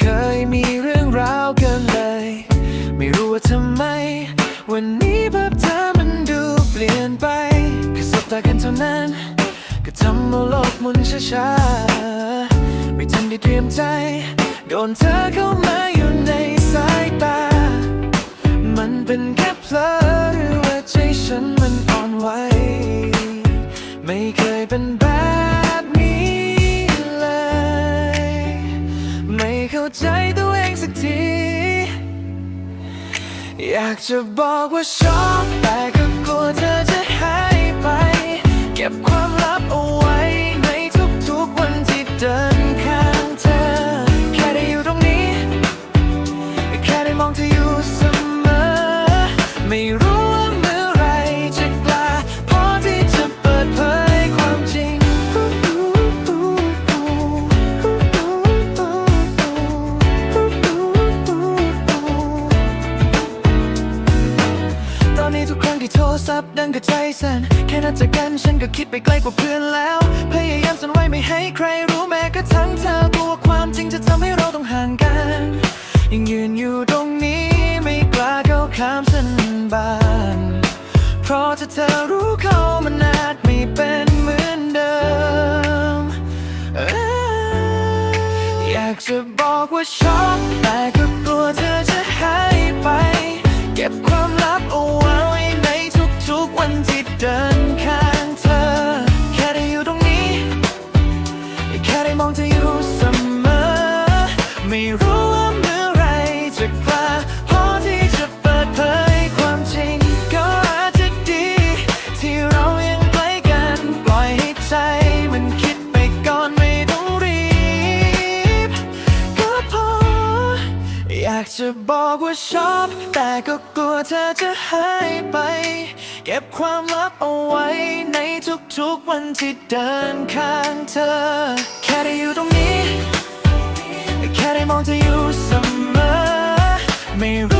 เคยมีเรื่องราวกันเลย ไม่รู้ว่าทำไม วันนี้ภาพเธอมันดูเปลี่ยนไปแค่สบตากันเท่านั้น ก็ทำเอาโลกมุนช้าๆไม่ทันได้เตรียมใจ โดนเธอเข้ามาอยู่ในสายตา มันเป็นแค่เพลอหรือว่าใจฉันมันอ่อนไหวไม่เคยเป็นแบบ ใจตัวเองสักที อยากจะบอกว่าชอบแต่ก็กลัวเธอจะหายไป เก็บความลับเอาไว้ในทุกๆวันที่เดินข้างเธอ แค่ได้อยู่ตรงนี้ แค่ได้มองเธออยู่เสมอ ไม่รู้ ที่โทรศัพท์ดังก็ใจสั่นแค่นัดเจอกันฉันก็คิดไปไกลกว่าเพื่อนแล้ว พยายามสันไว้ไม่ให้ใครรู้แม้กระทั่งเธอกลัวความจริงจะทำให้เราต้องห่างกัน ยังยืนอยู่ตรงนี้ไม่กล้าก้าวข้ามเส้นบานเพราะถ้าเธอรู้เขามันอาจไม่เป็นเหมือนเดิม อยากจะบอกว่าชอบ ไม่รู้ว่าเมื่อไรจะกล้าพอที่จะเปิดเผยความจริง ก็อาจจะดี ที่เรายังใกล้กัน ปล่อยให้ใจมันคิดไปก่อนไม่ต้องรีบ ก็พอ อยากจะบอกว่าชอบ แต่ก็กลัวเธอจะหายไป เก็บความลับเอาไว้ในทุกๆวันที่เดินข้างเธอ แค่ได้อยู่ตรงนี้ แค่ได้มองเธออยู่เสมอไม่รู้